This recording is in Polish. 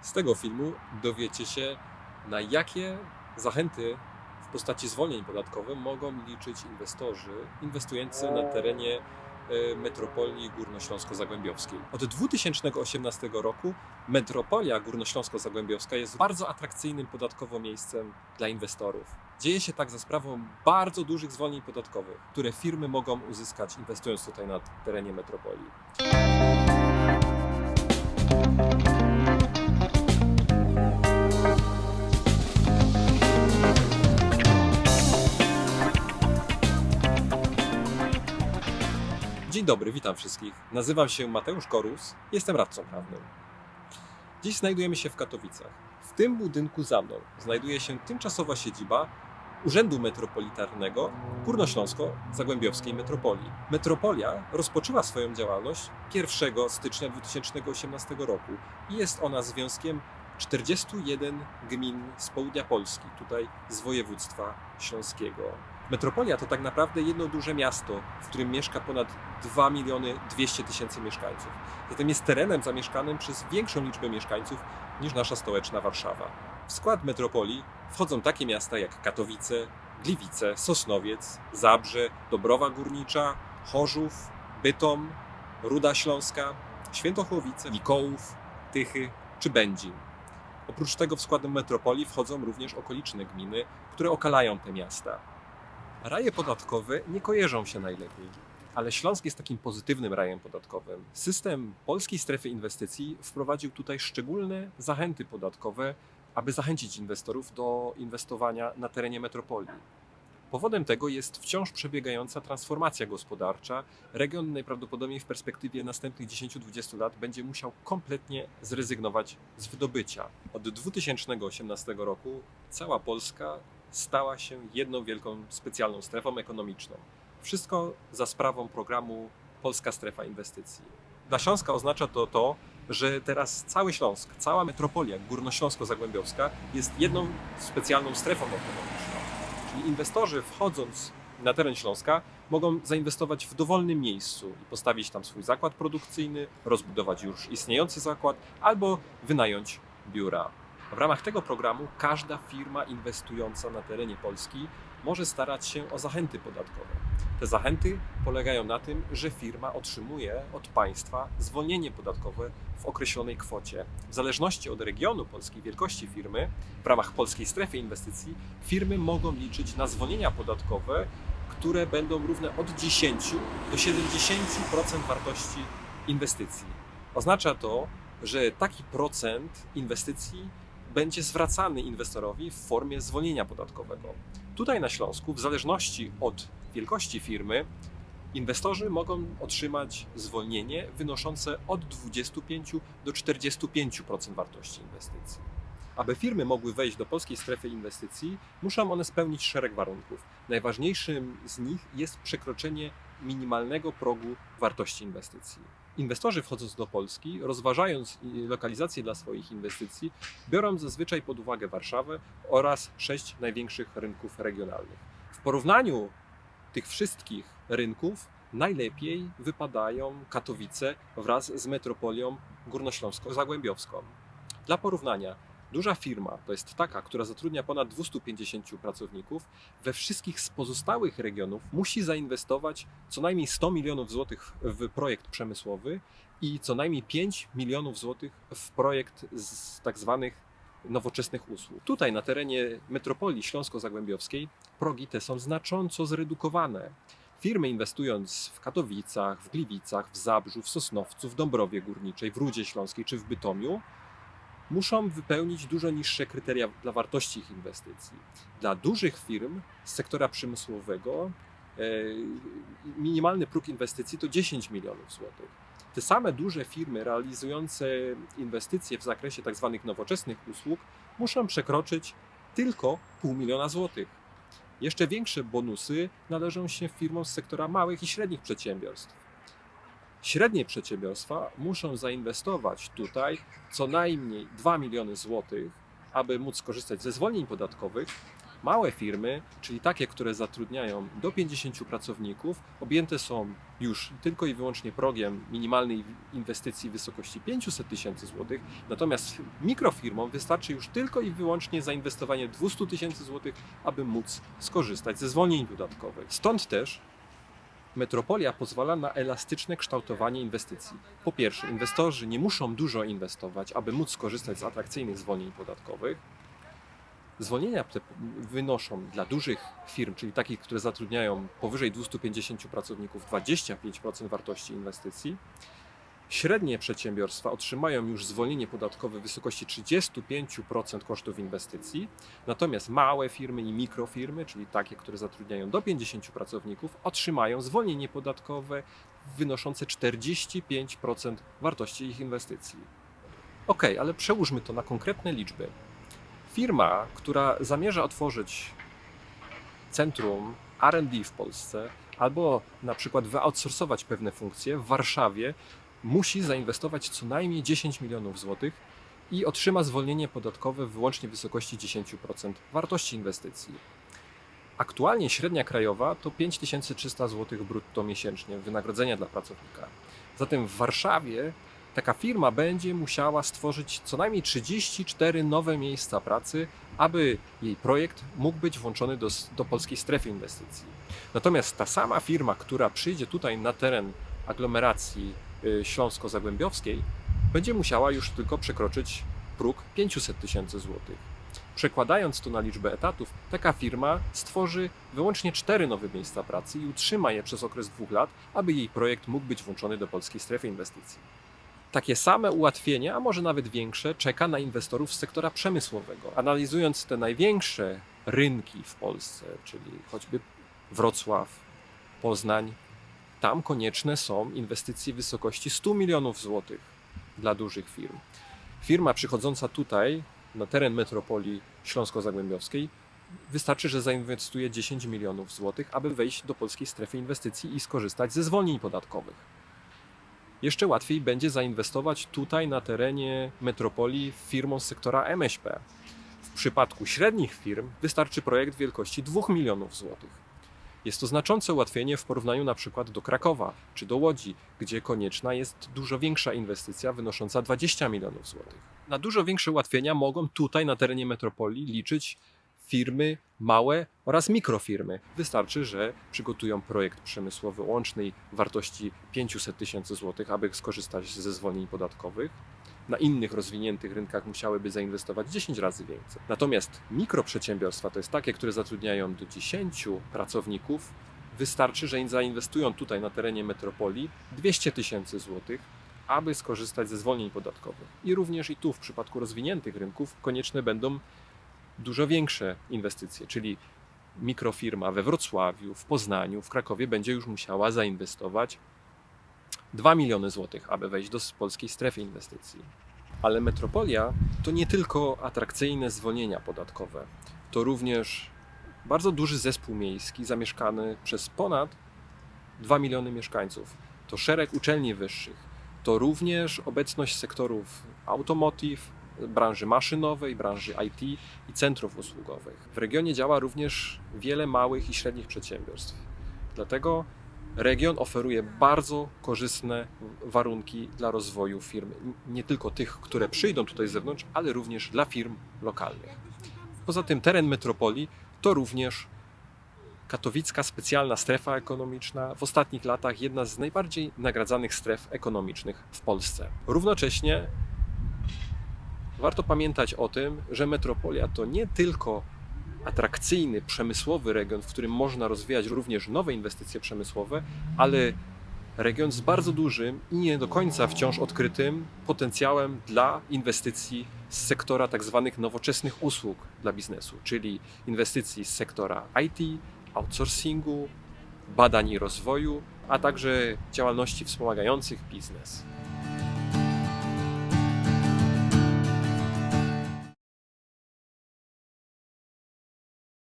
Z tego filmu dowiecie się, na jakie zachęty w postaci zwolnień podatkowych mogą liczyć inwestorzy inwestujący na terenie e, metropolii górnośląsko-zagłębiowskiej. Od 2018 roku metropolia górnośląsko-zagłębiowska jest bardzo atrakcyjnym podatkowo miejscem dla inwestorów. Dzieje się tak za sprawą bardzo dużych zwolnień podatkowych, które firmy mogą uzyskać inwestując tutaj na terenie metropolii. Dzień dobry, witam wszystkich. Nazywam się Mateusz Korus, jestem radcą prawnym. Dziś znajdujemy się w Katowicach. W tym budynku za mną znajduje się tymczasowa siedziba Urzędu Metropolitarnego Górnośląsko-Zagłębiowskiej Metropolii. Metropolia rozpoczęła swoją działalność 1 stycznia 2018 roku i jest ona związkiem 41 gmin z południa Polski, tutaj z województwa śląskiego. Metropolia to tak naprawdę jedno duże miasto, w którym mieszka ponad 2 miliony 200 tysięcy mieszkańców. Zatem jest terenem zamieszkanym przez większą liczbę mieszkańców niż nasza stołeczna Warszawa. W skład metropolii wchodzą takie miasta jak Katowice, Gliwice, Sosnowiec, Zabrze, Dobrowa Górnicza, Chorzów, Bytom, Ruda Śląska, Świętochłowice, Mikołów, Tychy czy Będzin. Oprócz tego w skład metropolii wchodzą również okoliczne gminy, które okalają te miasta. Raje podatkowe nie kojarzą się najlepiej, ale Śląsk jest takim pozytywnym rajem podatkowym. System polskiej strefy inwestycji wprowadził tutaj szczególne zachęty podatkowe, aby zachęcić inwestorów do inwestowania na terenie metropolii. Powodem tego jest wciąż przebiegająca transformacja gospodarcza. Region najprawdopodobniej w perspektywie następnych 10-20 lat będzie musiał kompletnie zrezygnować z wydobycia. Od 2018 roku cała Polska stała się jedną wielką specjalną strefą ekonomiczną. Wszystko za sprawą programu Polska Strefa Inwestycji. Dla Śląska oznacza to to, że teraz cały Śląsk, cała metropolia górnośląsko-zagłębiowska jest jedną specjalną strefą ekonomiczną. Czyli inwestorzy wchodząc na teren Śląska mogą zainwestować w dowolnym miejscu i postawić tam swój zakład produkcyjny, rozbudować już istniejący zakład albo wynająć biura. W ramach tego programu każda firma inwestująca na terenie Polski może starać się o zachęty podatkowe. Te zachęty polegają na tym, że firma otrzymuje od państwa zwolnienie podatkowe w określonej kwocie. W zależności od regionu polskiej wielkości firmy, w ramach polskiej strefy inwestycji, firmy mogą liczyć na zwolnienia podatkowe, które będą równe od 10 do 70% wartości inwestycji. Oznacza to, że taki procent inwestycji będzie zwracany inwestorowi w formie zwolnienia podatkowego. Tutaj na Śląsku, w zależności od wielkości firmy, inwestorzy mogą otrzymać zwolnienie wynoszące od 25 do 45% wartości inwestycji. Aby firmy mogły wejść do polskiej strefy inwestycji, muszą one spełnić szereg warunków. Najważniejszym z nich jest przekroczenie minimalnego progu wartości inwestycji. Inwestorzy wchodząc do Polski, rozważając lokalizację dla swoich inwestycji, biorą zazwyczaj pod uwagę Warszawę oraz sześć największych rynków regionalnych. W porównaniu tych wszystkich rynków najlepiej wypadają Katowice wraz z metropolią górnośląsko-zagłębiowską. Dla porównania, duża firma to jest taka, która zatrudnia ponad 250 pracowników, we wszystkich z pozostałych regionów musi zainwestować co najmniej 100 milionów złotych w projekt przemysłowy i co najmniej 5 milionów złotych w projekt z tak zwanych nowoczesnych usług. Tutaj na terenie metropolii śląsko-zagłębiowskiej progi te są znacząco zredukowane. Firmy inwestując w Katowicach, w Gliwicach, w Zabrzu, w Sosnowcu, w Dąbrowie Górniczej, w Rudzie Śląskiej czy w Bytomiu muszą wypełnić dużo niższe kryteria dla wartości ich inwestycji. Dla dużych firm z sektora przemysłowego e, minimalny próg inwestycji to 10 milionów złotych. Te same duże firmy realizujące inwestycje w zakresie tzw. nowoczesnych usług muszą przekroczyć tylko pół miliona złotych. Jeszcze większe bonusy należą się firmom z sektora małych i średnich przedsiębiorstw. Średnie przedsiębiorstwa muszą zainwestować tutaj co najmniej 2 miliony złotych, aby móc skorzystać ze zwolnień podatkowych Małe firmy, czyli takie, które zatrudniają do 50 pracowników, objęte są już tylko i wyłącznie progiem minimalnej inwestycji w wysokości 500 tysięcy złotych, natomiast mikrofirmom wystarczy już tylko i wyłącznie zainwestowanie 200 tysięcy złotych, aby móc skorzystać ze zwolnień podatkowych. Stąd też Metropolia pozwala na elastyczne kształtowanie inwestycji. Po pierwsze, inwestorzy nie muszą dużo inwestować, aby móc skorzystać z atrakcyjnych zwolnień podatkowych. Zwolnienia wynoszą dla dużych firm, czyli takich, które zatrudniają powyżej 250 pracowników, 25% wartości inwestycji. Średnie przedsiębiorstwa otrzymają już zwolnienie podatkowe w wysokości 35% kosztów inwestycji, natomiast małe firmy i mikrofirmy, czyli takie, które zatrudniają do 50 pracowników, otrzymają zwolnienie podatkowe wynoszące 45% wartości ich inwestycji. Ok, ale przełóżmy to na konkretne liczby. Firma, która zamierza otworzyć centrum RD w Polsce, albo na przykład wyoutsourcować pewne funkcje w Warszawie, musi zainwestować co najmniej 10 milionów złotych i otrzyma zwolnienie podatkowe wyłącznie w wysokości 10% wartości inwestycji. Aktualnie średnia krajowa to 5300 zł brutto miesięcznie wynagrodzenia dla pracownika. Zatem w Warszawie taka firma będzie musiała stworzyć co najmniej 34 nowe miejsca pracy, aby jej projekt mógł być włączony do, do polskiej strefy inwestycji. Natomiast ta sama firma, która przyjdzie tutaj na teren aglomeracji śląsko-zagłębiowskiej, będzie musiała już tylko przekroczyć próg 500 tysięcy złotych. Przekładając to na liczbę etatów, taka firma stworzy wyłącznie cztery nowe miejsca pracy i utrzyma je przez okres dwóch lat, aby jej projekt mógł być włączony do polskiej strefy inwestycji. Takie same ułatwienie, a może nawet większe, czeka na inwestorów z sektora przemysłowego. Analizując te największe rynki w Polsce, czyli choćby Wrocław, Poznań, tam konieczne są inwestycje w wysokości 100 milionów złotych dla dużych firm. Firma przychodząca tutaj na teren metropolii śląsko-zagłębiowskiej wystarczy, że zainwestuje 10 milionów złotych, aby wejść do polskiej strefy inwestycji i skorzystać ze zwolnień podatkowych. Jeszcze łatwiej będzie zainwestować tutaj na terenie metropolii firmą z sektora MŚP. W przypadku średnich firm wystarczy projekt wielkości 2 milionów złotych. Jest to znaczące ułatwienie w porównaniu na przykład do Krakowa czy do Łodzi, gdzie konieczna jest dużo większa inwestycja wynosząca 20 milionów złotych. Na dużo większe ułatwienia mogą tutaj na terenie metropolii liczyć firmy małe oraz mikrofirmy. Wystarczy, że przygotują projekt przemysłowy łącznej wartości 500 tysięcy złotych, aby skorzystać ze zwolnień podatkowych. Na innych rozwiniętych rynkach musiałyby zainwestować 10 razy więcej. Natomiast mikroprzedsiębiorstwa to jest takie, które zatrudniają do 10 pracowników. Wystarczy, że zainwestują tutaj na terenie metropolii 200 tysięcy złotych, aby skorzystać ze zwolnień podatkowych. I również i tu w przypadku rozwiniętych rynków konieczne będą dużo większe inwestycje, czyli mikrofirma we Wrocławiu, w Poznaniu, w Krakowie będzie już musiała zainwestować 2 miliony złotych, aby wejść do polskiej strefy inwestycji. Ale metropolia to nie tylko atrakcyjne zwolnienia podatkowe, to również bardzo duży zespół miejski zamieszkany przez ponad 2 miliony mieszkańców. To szereg uczelni wyższych, to również obecność sektorów automotive, branży maszynowej, branży IT i centrów usługowych. W regionie działa również wiele małych i średnich przedsiębiorstw. Dlatego region oferuje bardzo korzystne warunki dla rozwoju firm, nie tylko tych, które przyjdą tutaj z zewnątrz, ale również dla firm lokalnych. Poza tym teren metropolii to również katowicka specjalna strefa ekonomiczna, w ostatnich latach jedna z najbardziej nagradzanych stref ekonomicznych w Polsce. Równocześnie warto pamiętać o tym, że metropolia to nie tylko atrakcyjny, przemysłowy region, w którym można rozwijać również nowe inwestycje przemysłowe, ale region z bardzo dużym i nie do końca wciąż odkrytym potencjałem dla inwestycji z sektora tak zwanych nowoczesnych usług dla biznesu, czyli inwestycji z sektora IT, outsourcingu, badań i rozwoju, a także działalności wspomagających biznes.